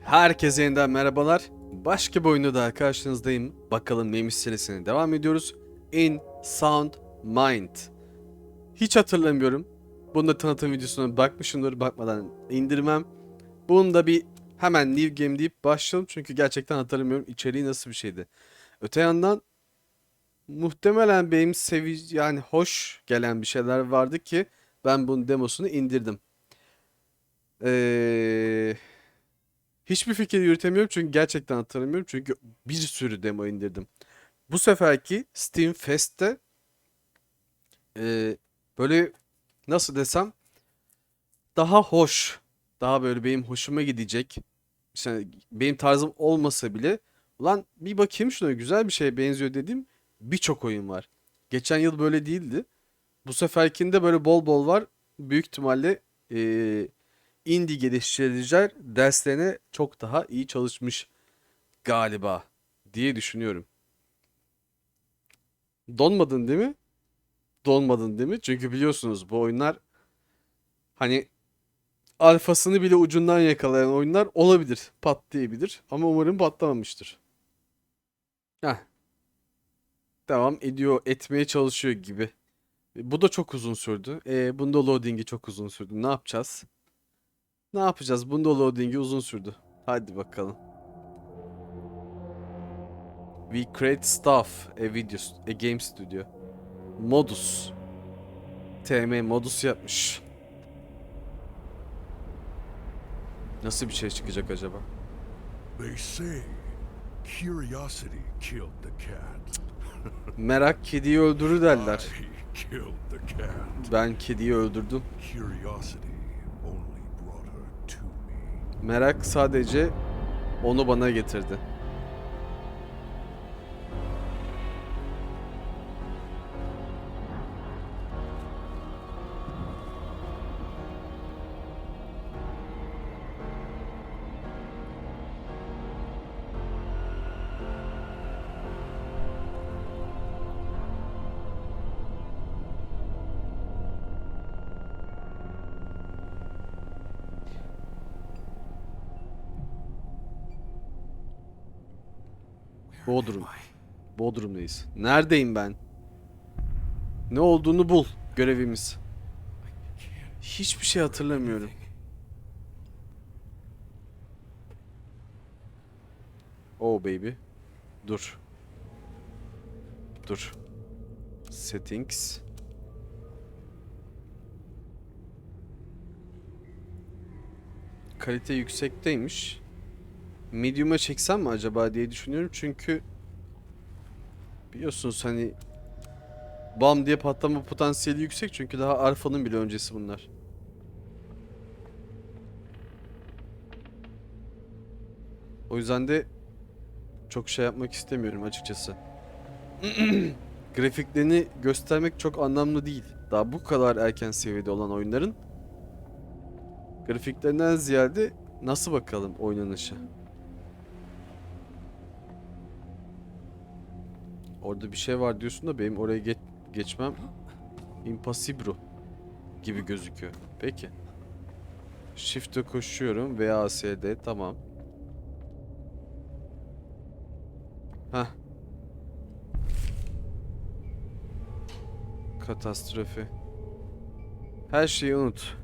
Herkese yeniden merhabalar. Başka bir oyunda daha karşınızdayım. Bakalım neymiş serisine devam ediyoruz. In Sound Mind. Hiç hatırlamıyorum. Bunun da tanıtım videosuna bakmışımdır. Bakmadan indirmem. Bunun da bir hemen new game deyip başlayalım. Çünkü gerçekten hatırlamıyorum içeriği nasıl bir şeydi. Öte yandan muhtemelen benim sevi yani hoş gelen bir şeyler vardı ki ben bunun demosunu indirdim. Eee Hiçbir fikir yürütemiyorum çünkü gerçekten hatırlamıyorum. Çünkü bir sürü demo indirdim. Bu seferki Steam Fest'te e, böyle nasıl desem daha hoş, daha böyle benim hoşuma gidecek. İşte benim tarzım olmasa bile ulan bir bakayım şuna güzel bir şeye benziyor dediğim birçok oyun var. Geçen yıl böyle değildi. Bu seferkinde böyle bol bol var. Büyük ihtimalle e, indie geliştiriciler derslerine çok daha iyi çalışmış galiba diye düşünüyorum. Donmadın değil mi? Donmadın değil mi? Çünkü biliyorsunuz bu oyunlar hani alfasını bile ucundan yakalayan oyunlar olabilir. Patlayabilir ama umarım patlamamıştır. Heh. Devam ediyor, etmeye çalışıyor gibi. Bu da çok uzun sürdü. E, bunda loading'i çok uzun sürdü. Ne yapacağız? Ne yapacağız? Bunda loading'i uzun sürdü. Hadi bakalım. We create stuff. A video, a game studio. Modus. TM modus yapmış. Nasıl bir şey çıkacak acaba? They say curiosity killed the cat. Merak kediyi öldürür derler. Ben kediyi öldürdüm. Curiosity Merak sadece onu bana getirdi. Bodrum. Bodrum'dayız. Neredeyim ben? Ne olduğunu bul. Görevimiz. Hiçbir şey hatırlamıyorum. Oh baby. Dur. Dur. Settings. Kalite yüksekteymiş. Medium'a çeksem mi acaba diye düşünüyorum çünkü biliyorsunuz hani bam diye patlama potansiyeli yüksek çünkü daha Alpha'nın bile öncesi bunlar. O yüzden de çok şey yapmak istemiyorum açıkçası. Grafiklerini göstermek çok anlamlı değil. Daha bu kadar erken seviyede olan oyunların grafiklerinden ziyade nasıl bakalım oynanışa. Orada bir şey var diyorsun da benim oraya geç geçmem impossible gibi gözüküyor. Peki. Shift'e koşuyorum. VASD tamam. Heh. Katastrofi. Her şeyi unut.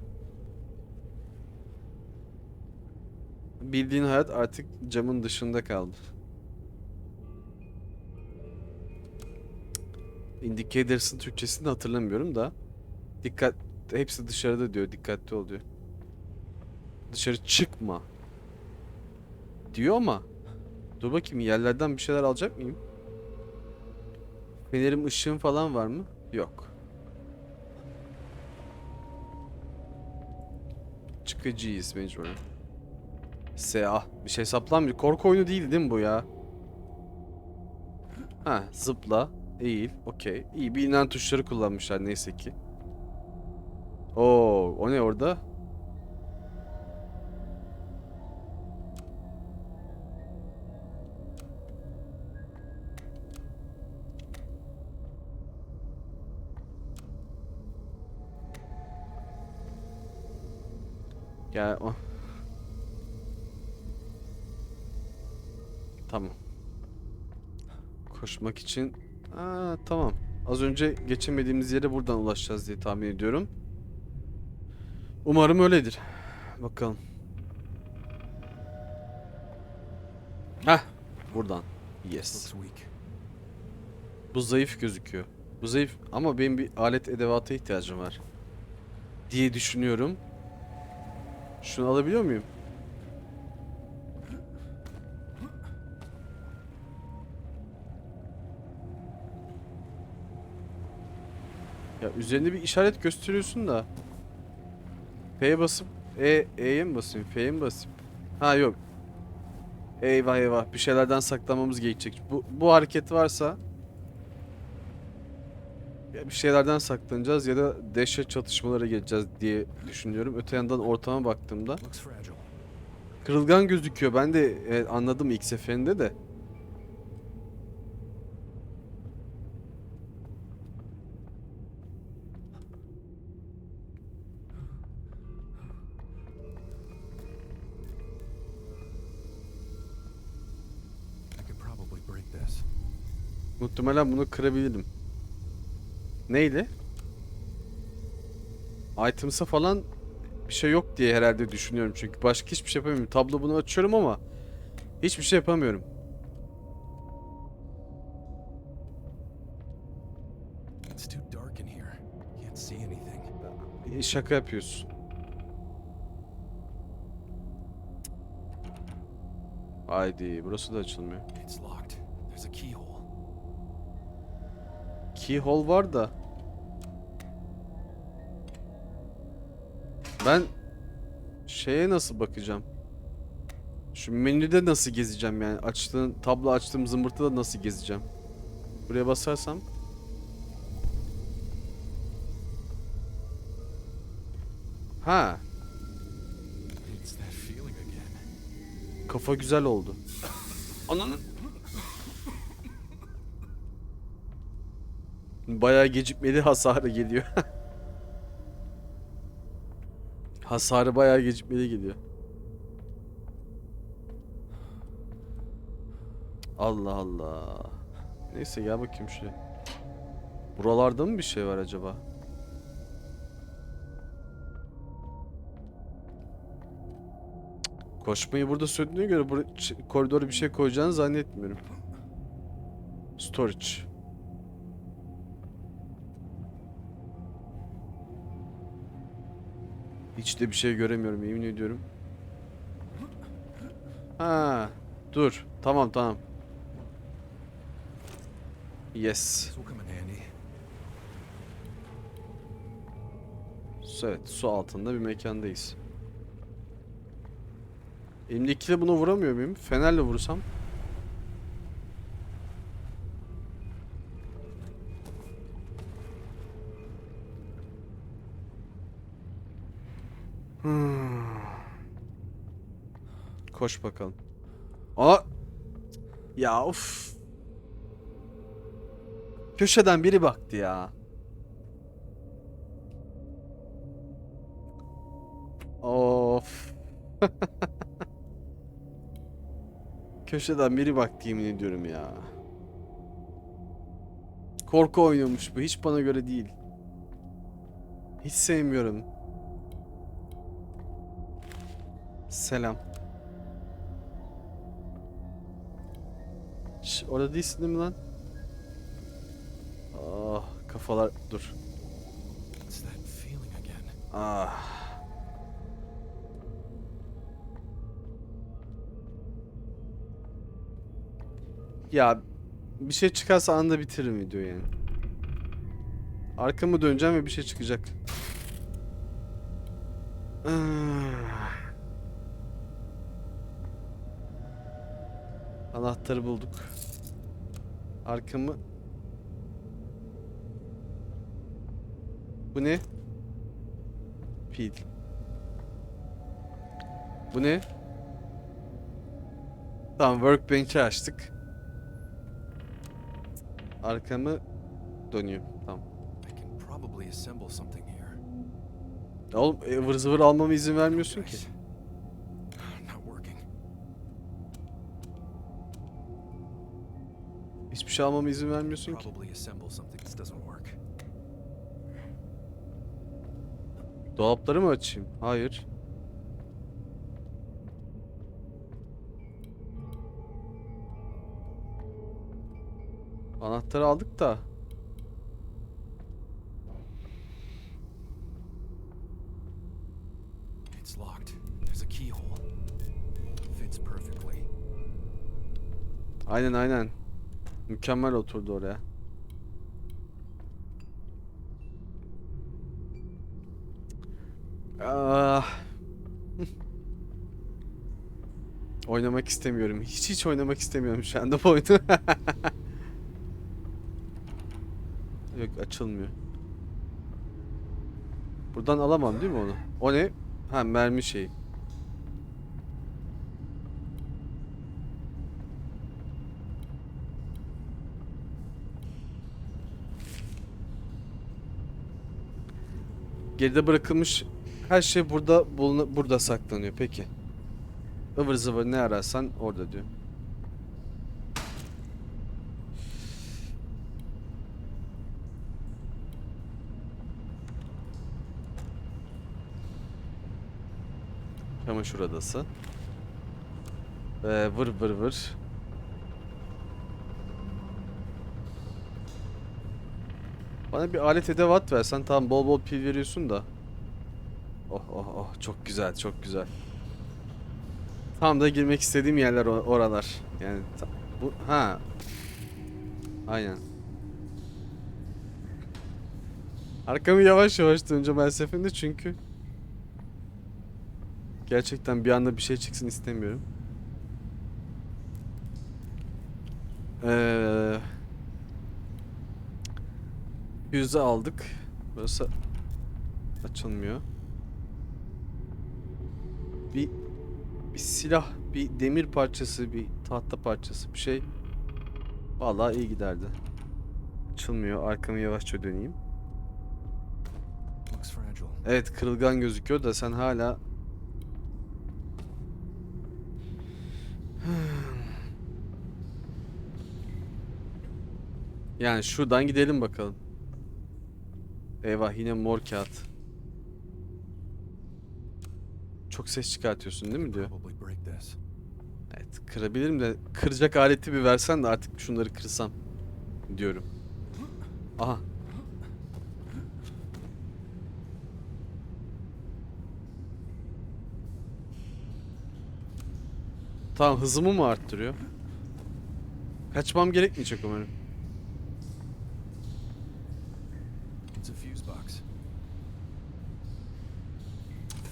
Bildiğin hayat artık camın dışında kaldı. Indicators'ın Türkçesini hatırlamıyorum da. Dikkat hepsi dışarıda diyor. Dikkatli ol diyor. Dışarı çıkma. Diyor ama. Dur bakayım yerlerden bir şeyler alacak mıyım? Fenerim ışığım falan var mı? Yok. Çıkacağız mecburen. SA. Bir şey saplanmıyor. Korku oyunu değil değil mi bu ya? Ha zıpla. Eğil. Okey. İyi bilinen tuşları kullanmışlar neyse ki. Oo, o ne orada? Gel. Oh. Tamam. Koşmak için... Aa, tamam. Az önce geçemediğimiz yere buradan ulaşacağız diye tahmin ediyorum. Umarım öyledir. Bakalım. Heh. Buradan. Yes. Bu zayıf gözüküyor. Bu zayıf ama benim bir alet edevata ihtiyacım var. Diye düşünüyorum. Şunu alabiliyor muyum? Ya üzerinde bir işaret gösteriyorsun da. F'ye basıp E E'ye mi basayım? F'ye mi basayım? Ha yok. Eyvah eyvah bir şeylerden saklamamız gerekecek. Bu bu hareket varsa ya bir şeylerden saklanacağız ya da dehşet çatışmalara geleceğiz diye düşünüyorum. Öte yandan ortama baktığımda kırılgan gözüküyor. Ben de e, anladım ilk seferinde de. Muhtemelen bunu kırabilirim. Neyle? Items'a falan bir şey yok diye herhalde düşünüyorum. Çünkü başka hiçbir şey yapamıyorum. Tablo bunu açıyorum ama hiçbir şey yapamıyorum. Şaka yapıyorsun. Haydi burası da açılmıyor. Keyhole var da. Ben şeye nasıl bakacağım? Şu menüde nasıl gezeceğim yani? Açtığın tablo açtığım zımbırtıda nasıl gezeceğim? Buraya basarsam Ha, kafa güzel oldu. Ananın. Bayağı gecikmeli hasarı geliyor. hasarı bayağı gecikmeli geliyor. Allah Allah. Neyse gel bakayım şuraya. Buralarda mı bir şey var acaba? Koşmayı burada söylediğine göre koridora bir şey koyacağını zannetmiyorum. Storage. Hiç de bir şey göremiyorum yemin ediyorum. Ha, dur. Tamam tamam. Yes. Evet, su altında bir mekandayız. Elimdekiyle buna vuramıyor muyum? Fenerle vursam. Hmm. Koş bakalım. Aa! Ya of. Köşeden biri baktı ya. Of. Köşeden biri baktı yemin ediyorum ya. Korku oynuyormuş bu. Hiç bana göre değil. Hiç sevmiyorum. Selam. Şş, orada değilsin değil mi lan? Ah kafalar dur. It's that feeling again. Ah. Ya bir şey çıkarsa anda bitiririm videoyu yani. Arkamı döneceğim ve bir şey çıkacak. Ah. Anahtarı bulduk. Arkamı Bu ne? Pil. Bu ne? Tamam workbench'i açtık. Arkamı dönüyor. Tamam. Ya Oğlum e, ıvır zıvır almama izin vermiyorsun ki. Şey almama izin vermiyorsun ki. Dolapları mı açayım? Hayır. Anahtarı aldık da. It's locked. There's a keyhole. Fits perfectly. Aynen aynen. Mükemmel oturdu oraya. Ah. oynamak istemiyorum. Hiç hiç oynamak istemiyorum şu anda bu oyunu. Yok açılmıyor. Buradan alamam değil mi onu? O ne? Ha mermi şeyi. Geride bırakılmış her şey burada buluna- burada saklanıyor. Peki. Ivır zıvır ne ararsan orada diyor. Çamaşır odası. Ee, vır vır vır. Bana bir alet edevat versen tamam bol bol pil veriyorsun da. Oh oh oh çok güzel çok güzel. Tam da girmek istediğim yerler oralar. Yani bu ha. Aynen. Arkamı yavaş yavaş döneceğim her seferinde çünkü gerçekten bir anda bir şey çıksın istemiyorum. Eee Yüzü aldık. Burası açılmıyor. Bir bir silah, bir demir parçası, bir tahta parçası, bir şey. Vallahi iyi giderdi. Açılmıyor. Arkamı yavaşça döneyim. Evet, kırılgan gözüküyor da sen hala Yani şuradan gidelim bakalım. Eyvah yine mor kağıt. Çok ses çıkartıyorsun değil mi diyor. Evet kırabilirim de kıracak aleti bir versen de artık şunları kırsam diyorum. Aha. Tamam hızımı mı arttırıyor? Kaçmam gerekmeyecek umarım. It's a fuse box.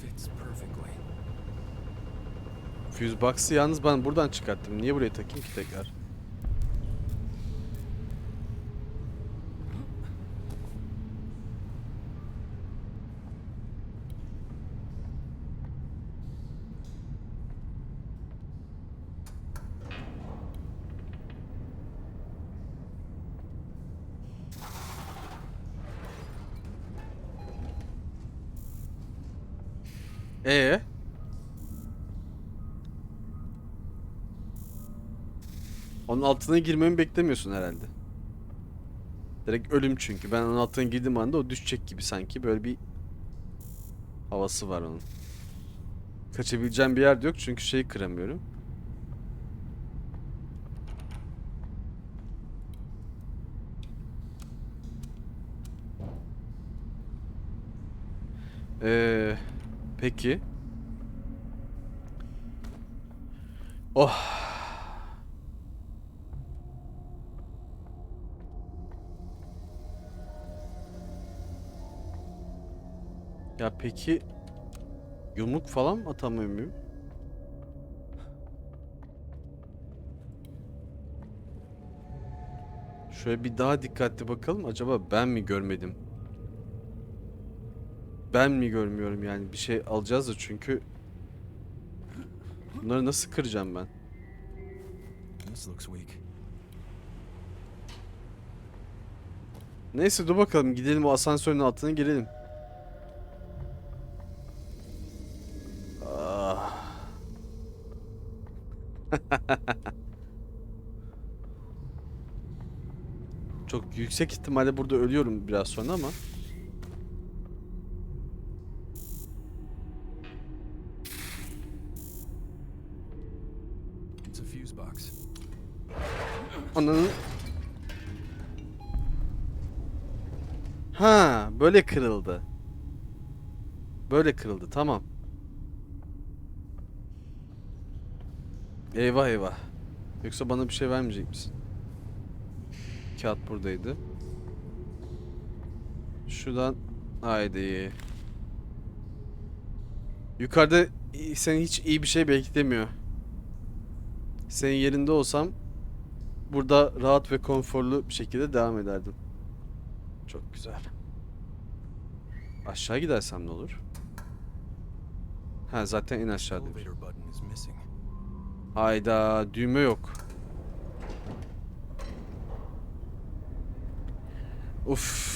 Fits perfectly. Fuse box'ı yalnız ben buradan çıkarttım. Niye buraya takayım ki tekrar? Altına girmemi beklemiyorsun herhalde. Direkt ölüm çünkü. Ben onun altına girdiğim anda o düşecek gibi sanki. Böyle bir havası var onun. Kaçabileceğim bir yer yok çünkü şeyi kıramıyorum. Ee, peki. Oh. Ya peki yumruk falan mı atamıyor muyum? Şöyle bir daha dikkatli bakalım. Acaba ben mi görmedim? Ben mi görmüyorum yani? Bir şey alacağız da çünkü bunları nasıl kıracağım ben? Neyse dur bakalım gidelim o asansörün altına girelim. Çok yüksek ihtimalle burada ölüyorum biraz sonra ama. Ananın... Ha, böyle kırıldı. Böyle kırıldı, tamam. Eyvah eyvah. Yoksa bana bir şey vermeyecek misin? Kağıt buradaydı. Şuradan... Haydi. Yukarıda seni hiç iyi bir şey beklemiyor. Senin yerinde olsam burada rahat ve konforlu bir şekilde devam ederdim. Çok güzel. Aşağı gidersem ne olur? Ha zaten button is missing. Hayda düğme yok. Uf.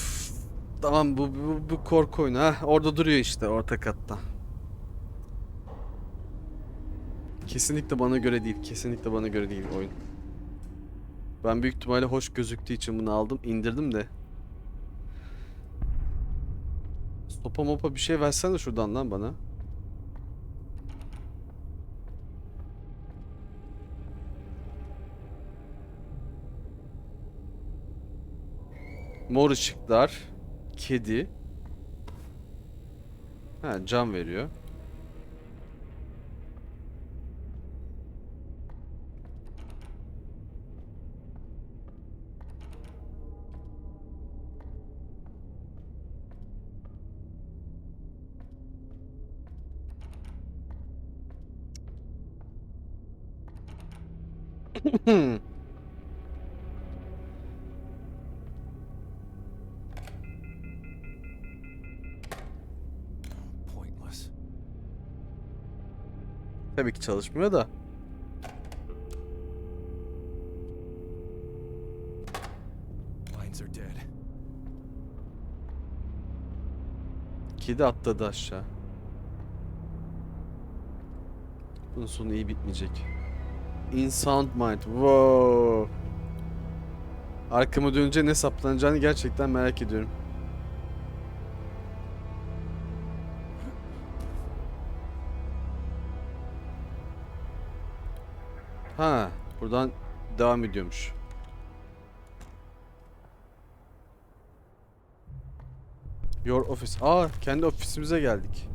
Tamam bu, bu, bu korku oyunu ha. Orada duruyor işte orta katta. Kesinlikle bana göre değil. Kesinlikle bana göre değil oyun. Ben büyük ihtimalle hoş gözüktüğü için bunu aldım. indirdim de. Sopa mopa bir şey versene şuradan lan bana. Mor ışıklar. Kedi. Ha can veriyor. Pointless. Tabii ki çalışmıyor da. Lines are dead. Kedi atladı aşağı. Bunun sonu iyi bitmeyecek. In Sound Mind. Wow. Arkama dönünce ne saplanacağını gerçekten merak ediyorum. Buradan devam ediyormuş. Your office. Aa, kendi ofisimize geldik.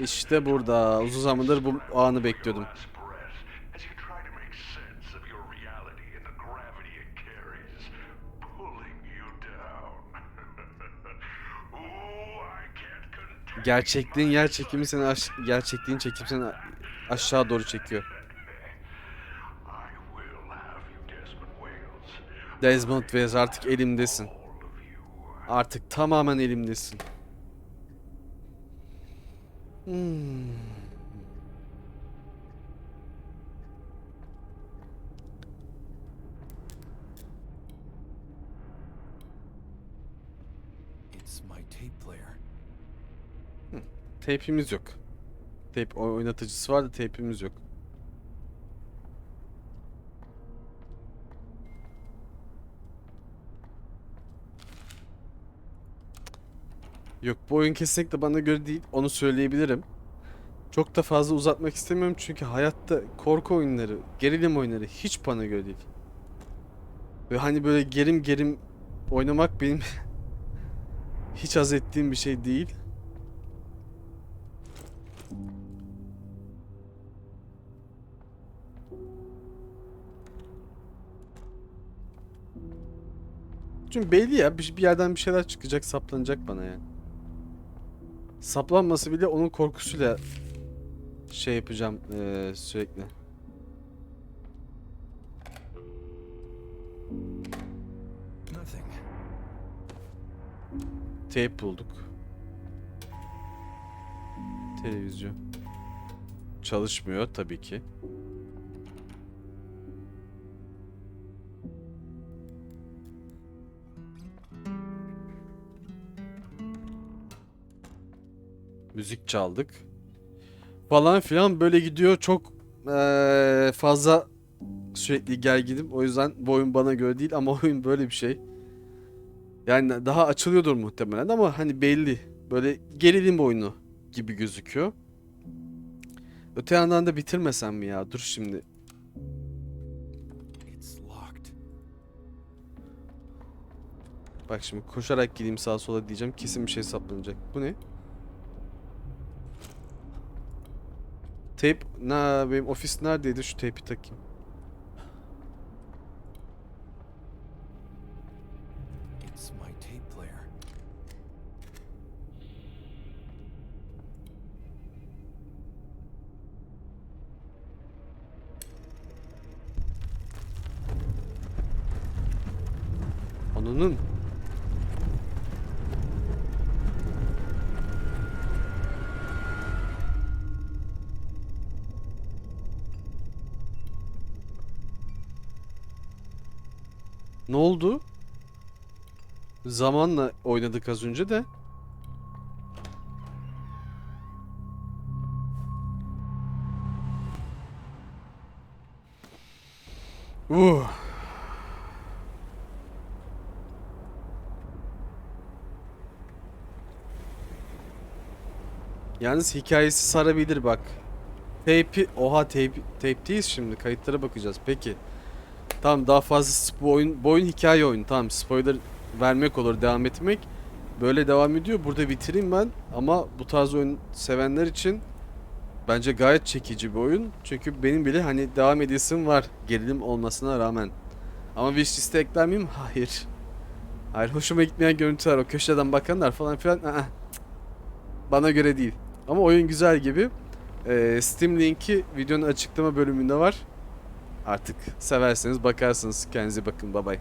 İşte burada. Uzun zamandır bu anı bekliyordum. Gerçekliğin yer çekimi seni aş gerçekliğin çekim seni aşağı doğru çekiyor. Desmond Wales. Artık elimdesin. Artık tamamen elimdesin. Hmm. It's my tape player. Teypimiz yok. Teyp oy- oynatıcısı var da teypimiz yok. Yok bu oyun kesinlikle bana göre değil. Onu söyleyebilirim. Çok da fazla uzatmak istemiyorum çünkü hayatta korku oyunları, gerilim oyunları hiç bana göre değil. Ve hani böyle gerim gerim oynamak benim hiç haz ettiğim bir şey değil. Çünkü belli ya bir, bir yerden bir şeyler çıkacak saplanacak bana yani. Saplanması bile onun korkusuyla şey yapacağım eee, sürekli. Tape bulduk. Televizyon. Çalışmıyor tabii ki. Müzik çaldık. Falan filan böyle gidiyor. Çok eee, fazla sürekli gerginim. O yüzden bu oyun bana göre değil ama oyun böyle bir şey. Yani daha açılıyordur muhtemelen ama hani belli. Böyle gerilim oyunu gibi gözüküyor. Öte yandan da bitirmesem mi ya? Dur şimdi. Bak şimdi koşarak gideyim sağa sola diyeceğim. Kesin bir şey saplanacak. Bu ne? Tape... Na benim ofis neredeydi? Şu tape'i takayım. Ananın. Ne oldu? Zamanla oynadık az önce de. Uh. Yalnız hikayesi sarabilir bak. Tape'i... Oha tape, tape'teyiz şimdi. Kayıtlara bakacağız. Peki. Tamam daha fazla bu oyun, bu oyun hikaye oyunu. Tamam spoiler vermek olur devam etmek. Böyle devam ediyor. Burada bitireyim ben. Ama bu tarz oyun sevenler için bence gayet çekici bir oyun. Çünkü benim bile hani devam edesim var. Gerilim olmasına rağmen. Ama wishlist'e ekler miyim? Hayır. Hayır hoşuma gitmeyen görüntüler o köşeden bakanlar falan filan. ı-ı. Bana göre değil. Ama oyun güzel gibi. Ee, Steam linki videonun açıklama bölümünde var. Artık severseniz bakarsınız. Kendinize bakın. Bay bay.